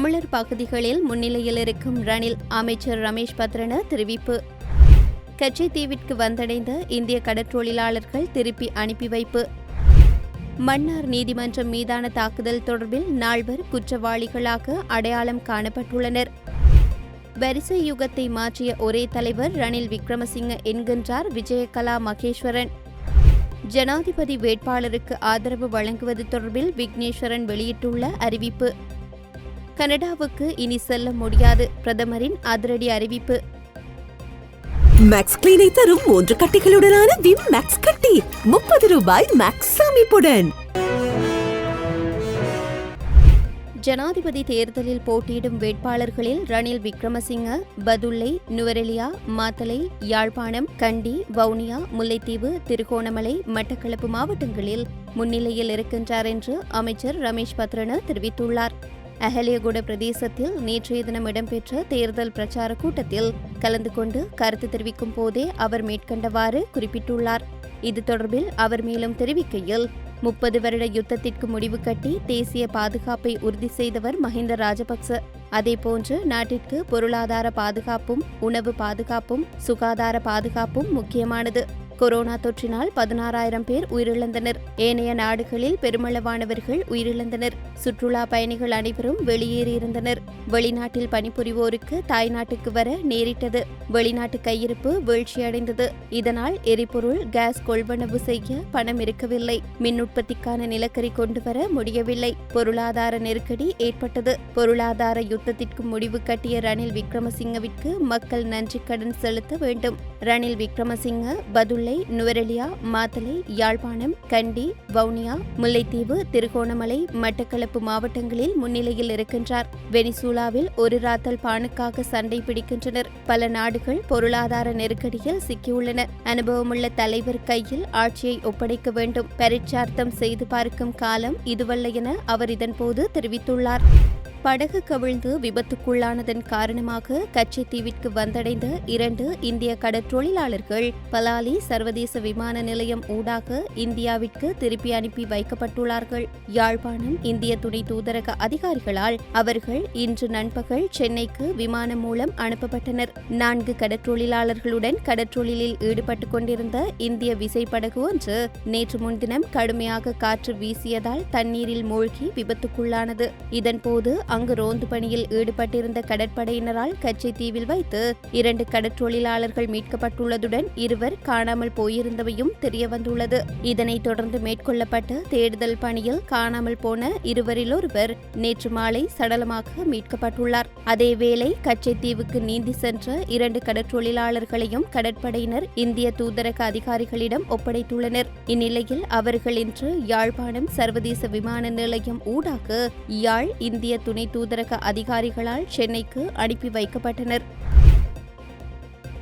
தமிழர் பகுதிகளில் முன்னிலையில் இருக்கும் ரணில் அமைச்சர் ரமேஷ் பத்ரன தெரிவிப்பு. கச்சைத்தீவிற்கு வந்தடைந்த இந்திய கடற்றொழிலாளர்கள் திருப்பி அனுப்பி வைப்பு. மன்னார் நீதிமன்றம் மீதான தாக்குதல் தொடர்பில் நால்வர் குற்றவாளிகளாக அடையாளம் காணப்பட்டுள்ளனர். வரிசை யுகத்தை மாற்றிய ஒரே தலைவர் ரணில் விக்ரமசிங்க என்கின்றார் விஜயகலா மகேஸ்வரன். ஜனாதிபதி வேட்பாளருக்கு ஆதரவு வழங்குவது தொடர்பில் விக்னேஸ்வரன் வெளியிட்டுள்ள அறிவிப்பு. கனடாவுக்கு இனி செல்ல முடியாது. பிரதமரின் அதிரடி அறிவிப்பு. மேக்ஸ் கிளீனை தரும் மூன்று கட்டிகளுடனான விம் மேக்ஸ் கட்டி. முப்பது ரூபாய் மேக்ஸ் சேமிப்புடன். ஜனாதிபதி தேர்தலில் போட்டியிடும் வேட்பாளர்களில் ரணில் விக்ரமசிங்க பதுல்லை நுவரெலியா மாத்தலை யாழ்ப்பாணம் கண்டி வவுனியா முல்லைத்தீவு திருகோணமலை மட்டக்களப்பு மாவட்டங்களில் முன்னிலையில் இருக்கின்றார் என்று அமைச்சர் ரமேஷ் பத்ரன தெரிவித்துள்ளார். அஹலியகுட பிரதேசத்தில் நேற்றைய தினம் இடம்பெற்ற தேர்தல் பிரச்சார கூட்டத்தில் கலந்து கொண்டு கருத்து தெரிவிக்கும் போதே அவர் மேற்கண்டவாறு குறிப்பிட்டுள்ளார். இது தொடர்பில் அவர் மேலும் தெரிவிக்கையில் முப்பது வருட யுத்தத்திற்கு முடிவு கட்டி தேசிய பாதுகாப்பை உறுதி செய்தவர் மஹிந்த ராஜபக்ச. அதேபோன்று நாட்டிற்கு பொருளாதார பாதுகாப்பும் உணவு பாதுகாப்பும் சுகாதார பாதுகாப்பும் முக்கியமானது. கொரோனா தொற்றினால் பதினாறாயிரம் பேர் உயிரிழந்தனர். ஏனைய நாடுகளில் பெருமளவானவர்கள் உயிரிழந்தனர். சுற்றுலா பயணிகள் அனைவரும் வெளியேறியிருந்தனர் வெளிநாட்டில் பணிபுரிவோருக்கு தாய்நாட்டுக்கு வர நேரிட்டது. வெளிநாட்டு கையிருப்பு வீழ்ச்சியடைந்தது. இதனால் எரிபொருள் கேஸ் கொள்வனவு செய்ய பணம் இருக்கவில்லை மின் உற்பத்திக்கான நிலக்கரி கொண்டு வர முடியவில்லை. பொருளாதார நெருக்கடி ஏற்பட்டது. பொருளாதார யுத்தத்திற்கு முடிவு கட்டிய ரணில் விக்ரமசிங்கவிற்கு மக்கள் நன்றி கடன் செலுத்த வேண்டும். ரணில் விக்ரமசிங்க பதுல்லை நுவரெலியா மாத்தலை யாழ்ப்பாணம் கண்டி வவுனியா முல்லைத்தீவு திருகோணமலை மட்டக்களப்பு மாவட்டங்களில் முன்னிலையில் இருக்கின்றார். வெனிசூலாவில் ஒரு ராத்தல் பானுக்காக சண்டை பிடிக்கின்றனர். பல நாடுகள் பொருளாதார நெருக்கடியில் சிக்கியுள்ளன. அனுபவமுள்ள தலைவர் கையில் ஆட்சியை ஒப்படைக்க வேண்டும். பரீட்சார்த்தம் செய்து பார்க்கும் காலம் இதுவல்ல என அவர் இதன்போது தெரிவித்துள்ளார். படகு கவிழ்ந்து விபத்துக்குள்ளானதன் காரணமாக கச்சத்தீவிற்கு வந்தடைந்த இரண்டு இந்திய கடற்றொழிலாளர்கள் பலாலி சர்வதேச விமான நிலையம் ஊடாக இந்தியாவிற்கு திருப்பி அனுப்பி வைக்கப்பட்டுள்ளார்கள். யாழ்ப்பாணம் இந்திய துணை தூதரக அதிகாரிகளால் அவர்கள் இன்று நண்பகல் சென்னைக்கு விமானம் மூலம் அனுப்பப்பட்டனர். நான்கு கடற்றொழிலாளர்களுடன் கடற்றொழிலில் ஈடுபட்டுக் கொண்டிருந்த இந்திய விசைப்படகு ஒன்று நேற்று முன்தினம் கடுமையாக காற்று வீசியதால் தண்ணீரில் மூழ்கி விபத்துக்குள்ளானது. இதன்போது அங்கு ரோந்து பணியில் ஈடுபட்டிருந்த கடற்படையினரால் கச்சை தீவில் வைத்து இரண்டு கடற்றொழிலாளர்கள் மீட்கப்பட்டுள்ளதுடன் இருவர் காணாமல் போயிருந்தவையும் தெரியவந்துள்ளது. இதனைத் தொடர்ந்து மேற்கொள்ளப்பட்ட தேடுதல் பணியில் காணாமல் போன இருவரில் ஒருவர் நேற்று மாலை சடலமாக மீட்கப்பட்டுள்ளார். அதேவேளை கச்சை தீவுக்கு நீந்தி சென்ற இரண்டு கடற்றொழிலாளர்களையும் கடற்படையினர் இந்திய தூதரக அதிகாரிகளிடம் ஒப்படைத்துள்ளனர். இந்நிலையில் அவர்கள் இன்று யாழ்ப்பாணம் சர்வதேச விமான நிலையம் ஊடாக யாழ் இந்திய துணை தூதரக அதிகாரிகளால் சென்னைக்கு அனுப்பி வைக்கப்பட்டனர்.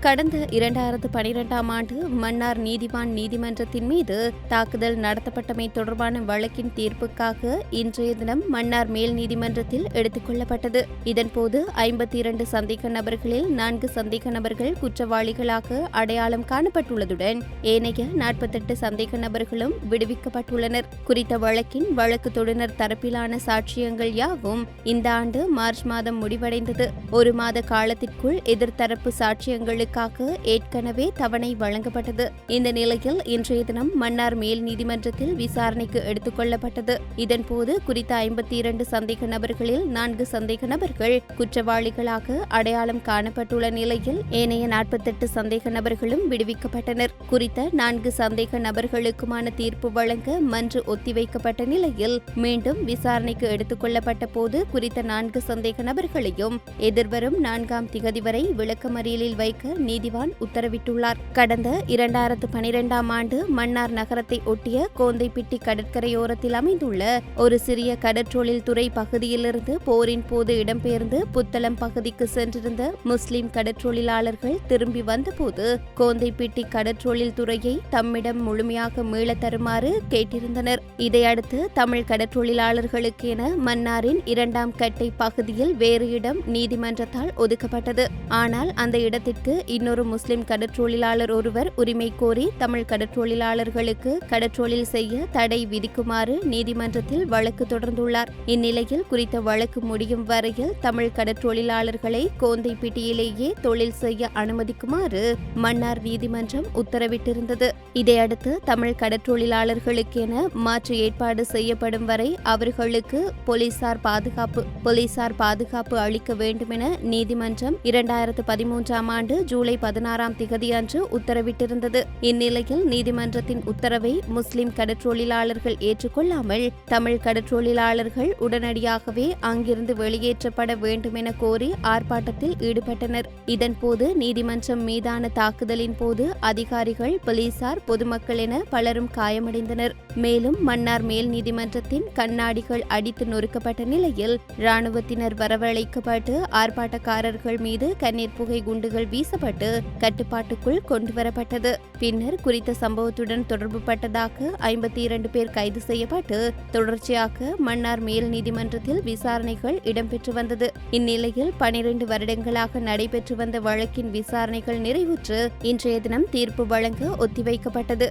கடந்த இரண்டாயிரத்து பனிரெண்டாம் ஆண்டு மன்னார் நீதிவான் நீதிமன்றத்தின் மீது தாக்குதல் நடத்தப்பட்டமை தொடர்பான வழக்கின் தீர்ப்புக்காக இன்றைய தினம் மன்னார் மேல் நீதிமன்றத்தில் எடுத்துக் கொள்ளப்பட்டது. இதன்போது ஐம்பத்தி இரண்டு சந்தேக நபர்களில் நான்கு சந்தேக நபர்கள் குற்றவாளிகளாக அடையாளம் காணப்பட்டுள்ளதுடன் ஏனைய நாற்பத்தெட்டு சந்தேக நபர்களும் விடுவிக்கப்பட்டுள்ளனர். குறித்த வழக்கின் வழக்கு தொடுநர் தரப்பிலான சாட்சியங்கள் யாவும் இந்த ஆண்டு மார்ச் மாதம் முடிவடைந்தது. ஒரு மாத காலத்திற்குள் எதிர்த்தரப்பு சாட்சியங்களுக்கு வழக்காக ஏற்கனவே தவணை வழங்கப்பட்டது. இந்த நிலையில் இன்றைய தினம் மன்னார் மேல் நீதிமன்றத்தில் விசாரணைக்கு எடுத்துக் கொள்ளப்பட்டது. இதன்போது குறித்த ஐம்பத்தி இரண்டு சந்தேக நபர்களில் நான்கு சந்தேக நபர்கள் குற்றவாளிகளாக அடையாளம் காணப்பட்டுள்ள நிலையில் ஏனைய நாற்பத்தெட்டு சந்தேக நபர்களும் விடுவிக்கப்பட்டனர். குறித்த நான்கு சந்தேக நபர்களுக்குமான தீர்ப்பு வழங்க மன்று ஒத்திவைக்கப்பட்ட நிலையில் மீண்டும் விசாரணைக்கு எடுத்துக் கொள்ளப்பட்ட போது குறித்த நான்கு சந்தேக நபர்களையும் எதிர்வரும் நான்காம் திகதி வரை விளக்கமறியலில் வைக்க நீதிவான் உத்தரவிட்டுள்ளார். கடந்த இரண்டாயிரத்து பனிரெண்டாம் ஆண்டு மன்னார் நகரத்தை ஒட்டிய கோந்தைப்பிட்டி கடற்கரையோரத்தில் அமைந்துள்ள ஒரு சிறிய கடற்றொழில் துறை பகுதியிலிருந்து போரின் போது இடம்பெயர்ந்து புத்தளம் பகுதிக்கு சென்றிருந்த முஸ்லிம் கடற்றொழிலாளர்கள் திரும்பி வந்தபோது கோந்தைப்பிட்டி கடற்றொழில் துறையை தம்மிடம் முழுமையாக மீளத் தருமாறு கேட்டிருந்தனர். இதையடுத்து தமிழ் கடற்றொழிலாளர்களுக்கு என மன்னாரின் இரண்டாம் கட்டை பகுதியில் வேறு இடம் நீதிமன்றத்தால் ஒதுக்கப்பட்டது. ஆனால் அந்த இடத்திற்கு இன்னொரு முஸ்லிம் கடற்றொழிலாளர் ஒருவர் உரிமை கோரி தமிழ் கடற்றொழிலாளர்களுக்கு கடற்றொழில் செய்ய தடை விதிக்குமாறு நீதிமன்றத்தில் வழக்கு தொடர்ந்துள்ளார். இந்நிலையில் குறித்த வழக்கு முடியும் வரையில் தமிழ் கடற்றொழிலாளர்களை கோந்தைப்பிட்டியிலேயே தொழில் செய்ய அனுமதிக்குமாறு மன்னார் நீதிமன்றம் உத்தரவிட்டிருந்தது. இதையடுத்து தமிழ் கடற்றொழிலாளர்களுக்கென மாற்று ஏற்பாடு செய்யப்படும் வரை அவர்களுக்கு போலீசார் பாதுகாப்பு போலீசார் பாதுகாப்பு அளிக்க வேண்டுமென நீதிமன்றம் இரண்டாயிரத்து பதிமூன்றாம் ஆண்டு ஜூலை பதினாறாம் திகதி அன்று உத்தரவிட்டிருந்தது. இந்நிலையில் நீதிமன்றத்தின் உத்தரவை முஸ்லிம் கடற்றொழிலாளர்கள் ஏற்றுக்கொள்ளாமல் தமிழ் கடற்றொழிலாளர்கள் உடனடியாகவே அங்கிருந்து வெளியேற்றப்பட வேண்டுமென கோரி ஆர்ப்பாட்டத்தில் ஈடுபட்டனர். இதன்போது நீதிமன்றம் மீதான தாக்குதலின் போது அதிகாரிகள் போலீசார் பொதுமக்கள் என பலரும் காயமடைந்தனர். மேலும் மன்னார் மேல் நீதிமன்றத்தின் கண்ணாடிகள் அடித்து நொறுக்கப்பட்ட நிலையில் ராணுவத்தினர் வரவழைக்கப்பட்டு ஆர்ப்பாட்டக்காரர்கள் மீது கண்ணீர் புகை குண்டுகள் வீசப்பட்டு கட்டுப்பாட்டுக்குள் கொண்டுவரப்பட்டது. பின்னர் குறித்த சம்பவத்துடன் தொடர்புபட்டதாக ஐம்பத்தி இரண்டு பேர் கைது செய்யப்பட்டு தொடர்ச்சியாக மன்னார் மேல் நீதிமன்றத்தில் விசாரணைகள் இடம்பெற்று வந்தது. இந்நிலையில் பனிரெண்டு வருடங்களாக நடைபெற்று வந்த வழக்கின் விசாரணைகள் நிறைவுற்று இன்றைய தினம் தீர்ப்பு வழங்க ஒத்திவைக்க அறிவிக்கப்பட்டது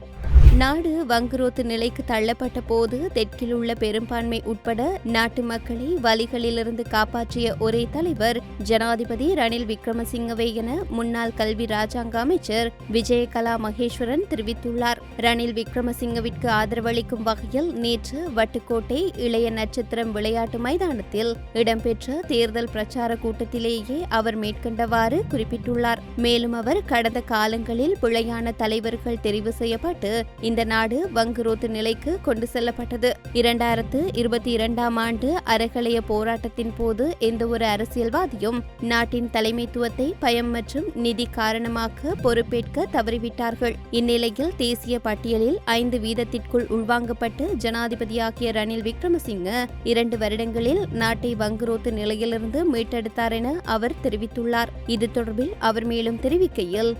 நாடு வங்குரோத்து நிலைக்கு தள்ளப்பட்ட போது தெற்கில் உள்ள பெரும்பான்மை உட்பட நாட்டு மக்களை வலிகளிலிருந்து காப்பாற்றிய ஒரே தலைவர் ஜனாதிபதி ரணில் விக்ரமசிங்கவே என முன்னாள் கல்வி ராஜாங்க அமைச்சர் விஜயகலா மகேஸ்வரன் தெரிவித்துள்ளார். ரணில் விக்ரமசிங்கவிற்கு ஆதரவளிக்கும் வகையில் நேற்று வட்டுக்கோட்டை இளைய நட்சத்திரம் விளையாட்டு மைதானத்தில் இடம்பெற்ற தேர்தல் பிரச்சார கூட்டத்திலேயே அவர் மேற்கண்டவாறு குறிப்பிட்டுள்ளார். மேலும் அவர் கடந்த காலங்களில் பிழையான தலைவர்கள் தெரிவு செய்யப்பட்டு இந்த நாடு வங்குரோத்து நிலைக்கு கொண்டு செல்லப்பட்டது. இரண்டாயிரத்து இருபத்தி இரண்டாம் ஆண்டு அறகலைய போராட்டத்தின் போது எந்த ஒரு அரசியல்வாதியும் நாட்டின் தலைமைத்துவத்தை பயம் மற்றும் நிதி காரணமாக பொறுப்பேற்க தவறிவிட்டார்கள். இந்நிலையில் தேசிய பட்டியலில் ஐந்து வீதத்திற்குள் உள்வாங்கப்பட்டு ஜனாதிபதியாகிய ரணில் விக்ரமசிங்க இரண்டு வருடங்களில் நாட்டை வங்குரோத்து நிலையிலிருந்து மீட்டெடுத்தார் என அவர் தெரிவித்துள்ளார். இது தொடர்பில் அவர் மேலும் தெரிவிக்கையில்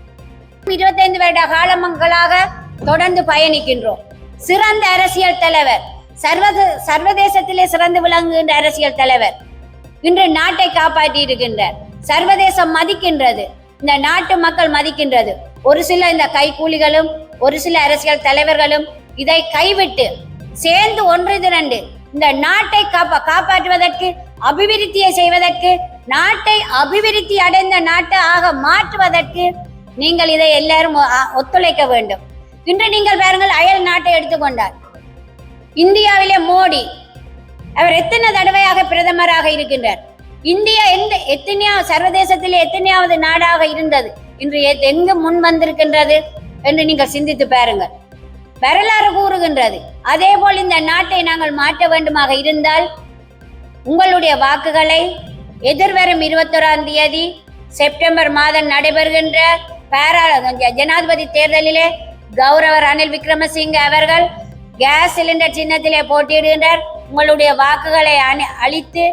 இருபத்தைந்து வருட காலமங்களாக தொடர்ந்து பயணிக்கின்றோம். சிறந்த அரசியல் தலைவர் சர்வத சர்வதேசத்திலே சிறந்து விளங்குகின்ற அரசியல் தலைவர் இன்று நாட்டை காப்பாற்றி இருக்கின்றார் சர்வதேசம் மதிக்கின்றது. இந்த நாட்டு மக்கள் மதிக்கின்றது. ஒரு சில இந்த கைக்கூலிகளும் ஒரு சில அரசியல் தலைவர்களும் இதை கைவிட்டு சேர்ந்து ஒன்று திரண்டு இந்த நாட்டை காப்பா காப்பாற்றுவதற்கு அபிவிருத்தியை செய்வதற்கு நாட்டை அபிவிருத்தி அடைந்த நாட்டை ஆக மாற்றுவதற்கு நீங்கள் இதை எல்லாரும் ஒ- ஒத்துழைக்க வேண்டும். இன்று நீங்கள் பாருங்கள் அயல் நாட்டை எடுத்துக்கொண்டார். இந்தியாவிலே மோடி அவர் எத்தனை தடவையாக பிரதமராக இருக்கின்றார்? இந்தியா எந்த எத்தனையாவது சர்வதேசத்திலே எத்தனையாவது நாடாக இருந்தது? இன்று எங்கு முன் வந்திருக்கின்றது என்று நீங்கள் சிந்தித்து பாருங்கள். வரலாறு கூறுகின்றது. அதே போல் இந்த நாட்டை நாங்கள் மாற்ற வேண்டுமாக இருந்தால் உங்களுடைய வாக்குகளை எதிர்வரும் இருபத்தொராம் தேதி செப்டம்பர் மாதம் நடைபெறுகின்ற பாராள ஜனாதிபதி தேர்தலிலே கௌரவ ரணில் விக்ரமசிங்க அவர்கள் கேஸ் சிலிண்டர் சின்னத்திலே போட்டியிடுகின்றார். உங்களுடைய வாக்குகளை அணி- அளித்து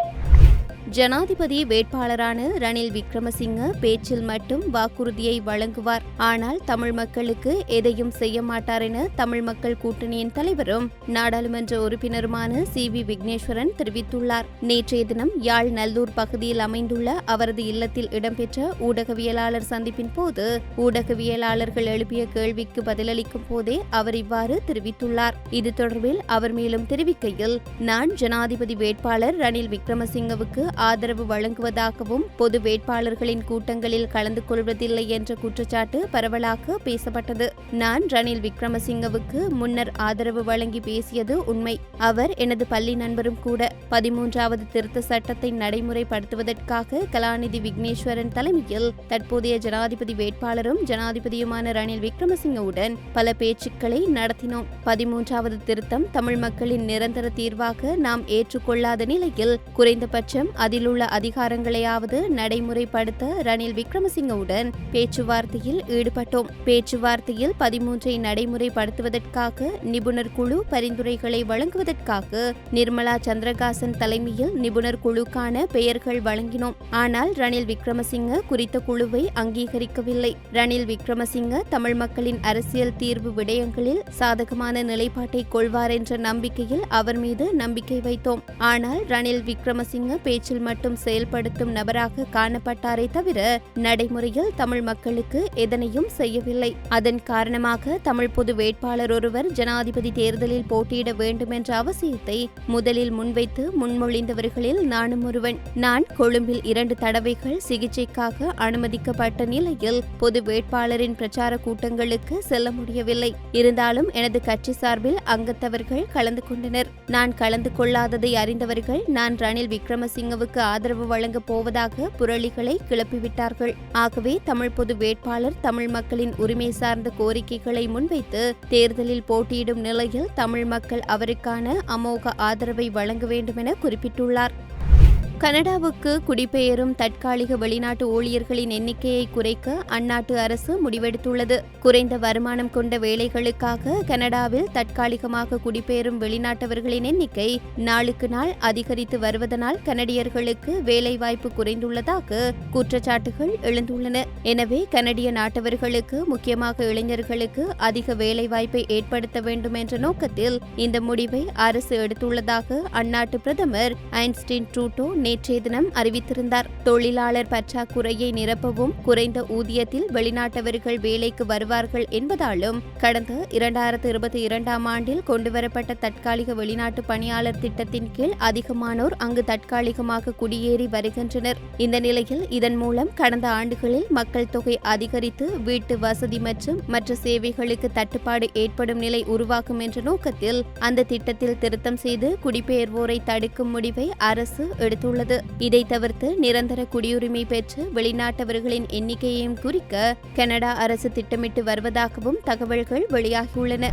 ஜனாதிபதி வேட்பாளரான ரணில் விக்ரமசிங்க பேச்சில் மட்டும் வாக்குறுதியை வழங்குவார். ஆனால் தமிழ் மக்களுக்கு எதையும் செய்ய மாட்டார் என தமிழ் மக்கள் கூட்டணியின் தலைவரும் நாடாளுமன்ற உறுப்பினருமான சி. வி. விக்னேஸ்வரன் தெரிவித்துள்ளார். நேற்றைய தினம் யாழ் நல்லூர் பகுதியில் அமைந்துள்ள அவரது இல்லத்தில் இடம்பெற்ற ஊடகவியலாளர் சந்திப்பின் போது ஊடகவியலாளர்கள் எழுப்பிய கேள்விக்கு பதிலளிக்கும் போதே அவர் இவ்வாறு தெரிவித்துள்ளார். இது தொடர்பில் அவர் மேலும் தெரிவிக்கையில் நான் ஜனாதிபதி வேட்பாளர் ரணில் விக்ரமசிங்கவுக்கு ஆதரவு வழங்குவதாகவும் பொது வேட்பாளர்களின் கூட்டங்களில் கலந்து கொள்வதில்லை என்ற குற்றச்சாட்டு பரவலாக பேசப்பட்டது. நான் ரணில் விக்ரமசிங்கவுக்கு முன்னர் ஆதரவு வழங்கி பேசியது உண்மை. அவர் எனது பள்ளி நண்பரும் கூட பதிமூன்றாவது திருத்த சட்டத்தை நடைமுறைப்படுத்துவதற்காக கலாநிதி விக்னேஸ்வரன் தலைமையில் தற்போதைய ஜனாதிபதி வேட்பாளரும் ஜனாதிபதியுமான ரணில் விக்ரமசிங்கவுடன் பல பேச்சுக்களை நடத்தினோம். பதிமூன்றாவது திருத்தம் தமிழ் மக்களின் நிரந்தர தீர்வாக நாம் ஏற்றுக்கொள்ளாத நிலையில் குறைந்தபட்சம் அதிலுள்ள அதிகாரங்களையாவது நடைமுறைப்படுத்த ரணில் விக்ரமசிங்கவுடன் பேச்சுவார்த்தையில் ஈடுபட்டோம். பேச்சுவார்த்தையில் பதிமூன்றை நடைமுறைப்படுத்துவதற்காக நிபுணர் குழு பரிந்துரைகளை வழங்குவதற்காக நிர்மலா சந்திரகாசன் தலைமையில் நிபுணர் குழுக்கான பெயர்கள் வழங்கினோம். ஆனால் ரணில் விக்ரமசிங்க குறித்த குழுவை அங்கீகரிக்கவில்லை. ரணில் விக்ரமசிங்க தமிழ் மக்களின் அரசியல் தீர்வு விடயங்களில் சாதகமான நிலைப்பாட்டை கொள்வார் என்ற நம்பிக்கையில் அவர் மீது நம்பிக்கை வைத்தோம். ஆனால் ரணில் விக்ரமசிங்க பேச்சில் பேச்சில் மட்டும் செயல்படுத்தும் நபராக காணப்பட்டாரே தவிர நடைமுறையில் தமிழ் மக்களுக்கு எதனையும் செய்யவில்லை. அதன் காரணமாக தமிழ் பொது வேட்பாளர் ஒருவர் ஜனாதிபதி தேர்தலில் போட்டியிட வேண்டும் என்ற அவசியத்தை முதலில் முன்வைத்து முன்மொழிந்தவர்களில் நானும் ஒருவன். நான் கொழும்பில் இரண்டு தடவைகள் சிகிச்சைக்காக அனுமதிக்கப்பட்ட நிலையில் பொது வேட்பாளரின் பிரச்சார கூட்டங்களுக்கு செல்ல முடியவில்லை. இருந்தாலும் எனது கட்சி சார்பில் அங்கத்தவர்கள் கலந்து கொண்டனர். நான் கலந்து கொள்ளாததை அறிந்தவர்கள் நான் ரணில் விக்ரமசிங்கவுக்கு ஆதரவு வழங்கப் போவதாக புரளிகளை கிளப்பிவிட்டார்கள். ஆகவே தமிழ் பொது வேட்பாளர் தமிழ் மக்களின் உரிமை சார்ந்த கோரிக்கைகளை முன்வைத்து தேர்தலில் போட்டியிடும் நிலையில் தமிழ் மக்கள் அவருக்கான அமோக ஆதரவை வழங்க வேண்டும் என குறிப்பிட்டுள்ளார். கனடாவுக்கு குடிபெயரும் தற்காலிக வெளிநாட்டு ஊழியர்களின் எண்ணிக்கையை குறைக்க அந்நாட்டு அரசு முடிவெடுத்துள்ளது. குறைந்த வருமானம் கொண்ட வேலைகளுக்காக கனடாவில் தற்காலிகமாக குடிபெயரும் வெளிநாட்டவர்களின் எண்ணிக்கை நாளுக்கு நாள் அதிகரித்து வருவதனால் கனடியர்களுக்கு வேலைவாய்ப்பு குறைந்துள்ளதாக குற்றச்சாட்டுகள் எழுந்துள்ளன. எனவே கனடிய நாட்டவர்களுக்கு முக்கியமாக இளைஞர்களுக்கு அதிக வேலைவாய்ப்பை ஏற்படுத்த வேண்டும் என்ற நோக்கத்தில் இந்த முடிவை அரசு எடுத்துள்ளதாக அந்நாட்டு பிரதமர் ஐன்ஸ்டீன் ட்ரூட்டோ நேற்றைய தினம் அறிவித்திருந்தார். தொழிலாளர் பற்றாக்குறையை நிரப்பவும் குறைந்த ஊதியத்தில் வெளிநாட்டவர்கள் வேலைக்கு வருவார்கள் என்பதாலும் கடந்த இரண்டாயிரத்து இருபத்தி இரண்டாம் ஆண்டில் கொண்டுவரப்பட்ட தற்காலிக வெளிநாட்டு பணியாளர் திட்டத்தின் கீழ் அதிகமானோர் அங்கு தற்காலிகமாக குடியேறி வருகின்றனர். இந்த நிலையில் இதன் மூலம் கடந்த ஆண்டுகளில் மக்கள் தொகை அதிகரித்து வீட்டு வசதி மற்றும் மற்ற சேவைகளுக்கு தட்டுப்பாடு ஏற்படும் நிலை உருவாக்கும் என்ற நோக்கத்தில் அந்த திட்டத்தில் திருத்தம் செய்து குடிபெயர்வோரை தடுக்கும் முடிவை அரசு எடுத்துள்ளது. இதை தவிர்த்து நிரந்தர குடியுரிமை பெற்று வெளிநாட்டவர்களின் எண்ணிக்கையையும் குறிக்க கனடா அரசு திட்டமிட்டு வருவதாகவும் தகவல்கள் வெளியாகியுள்ளன.